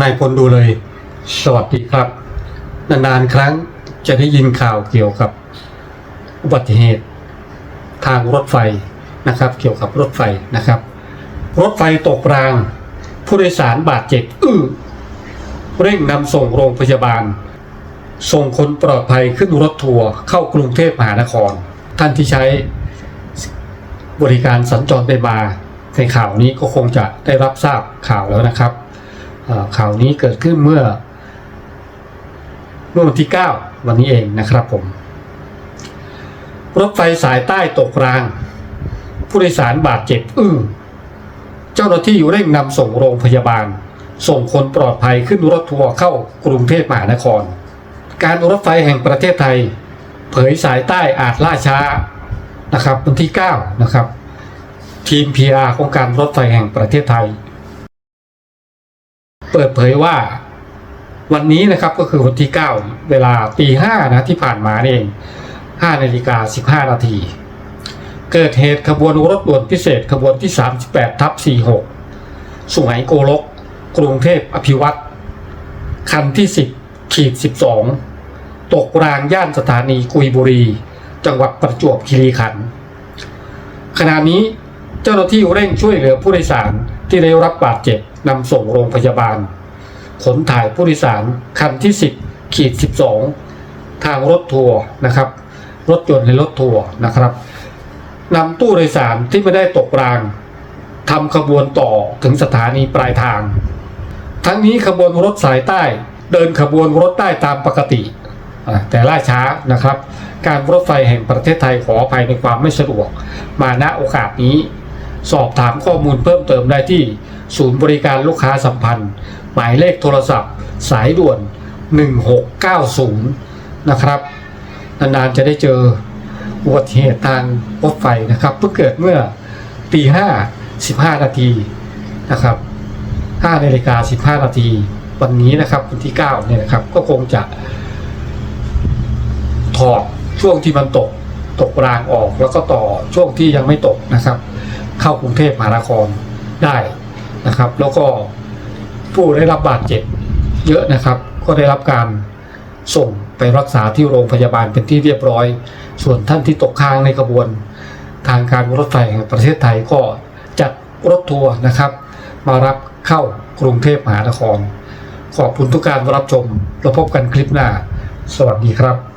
นายพลดูเลย สวัสดีครับ นานๆครั้งจะได้ยินข่าวเกี่ยวกับอุบัติเหตุทางรถไฟนะครับ เกี่ยวกับรถไฟนะครับ รถไฟตกราง ผู้โดยสารบาดเจ็บอื้อเร่งนำส่งโรงพยาบาล ส่งคนปลอดภัยขึ้นรถทัวร์เข้ากรุงเทพมหานคร ท่านที่ใช้บริการสัญจรไปมาในข่าวนี้ก็คงจะได้รับทราบข่าวแล้วนะครับ ข่าวนี้เกิดขึ้นเมื่อเมื่อวันที่ 9 วันนี้เองนะครับผม รถไฟสายใต้ตกราง ผู้โดยสารบาดเจ็บอื้อเจ้าหน้าที่เร่งนำส่งโรงพยาบาล ส่งคนปลอดภัยขึ้นรถทัวร์เข้ากรุงเทพมหานคร การรถไฟแห่งประเทศไทย เผยสายใต้อาจล่าช้านะครับวันที่ 9 นะครับ ทีม PR ของการรถไฟแห่งประเทศไทย เปิดเผยว่า วันนี้นะครับก็คือวันที่ 9 เวลาตี5นะที่ผ่านมานี่เอง5นาฬิกา15 นาที เกิดเหตุขบวนรถด่วนพิเศษขบวนที่ 38ทับ46 สุไหงโกลก กรุงเทพอภิวัตรคันที่ 10ขีด12 ตกรางย่านสถานีกุยบุรี จังหวัดประจวบคีรีขันธ์ขณะนี้เจ้าหน้าที่เร่งช่วยเหลือผู้โดยสาร ที่ได้รับบาดเจ็บนำส่งโรงพยาบาล ขนถ่ายผู้โดยสารคันที่ 10 ขีด 12 ทางรถทัวร์นะครับ รถยนต์ในรถทัวร์นะครับนำตู้โดยสารที่ไม่ได้ตกรางทำขบวนต่อถึงสถานีปลายทาง ทั้งนี้ขบวนรถสายใต้เดินขบวนรถใต้ตามปกติ แต่ล่าช้านะครับ การรถไฟแห่งประเทศไทยขออภัยในความไม่สะดวก มาณโอกาสนี้ สอบถามข้อมูลเพิ่มเติมได้ที่ ศูนย์บริการลูกค้าสัมพันธ์ หมายเลขโทรศัพท์ สายด่วน 1690 นะครับ นานๆจะได้เจออุบัติเหตุทางรถไฟนะครับเพิ่งเกิดเมื่อตี5 15นาทีนะครับ5นาฬิกา15นาทีวันนี้นะครับวันที่9เนี่ยนะครับก็คงจะ ถอดช่วงที่มันตกตกรางออกแล้วก็ต่อช่วงที่ยังไม่ตกนะครับ เข้ากรุงเทพมหานครได้นะครับ แล้วก็ผู้ได้รับบาดเจ็บเยอะนะครับ ก็ได้รับการส่งไปรักษาที่โรงพยาบาลเป็นที่เรียบร้อย ส่วนท่านที่ตกค้างในกระบวน ทางการรถไฟแห่งประเทศไทยก็จัดรถทัวร์นะครับ มารับเข้ากรุงเทพมหานคร ขอบคุณทุกการรับชมแล้วพบกันคลิปหน้า สวัสดีครับ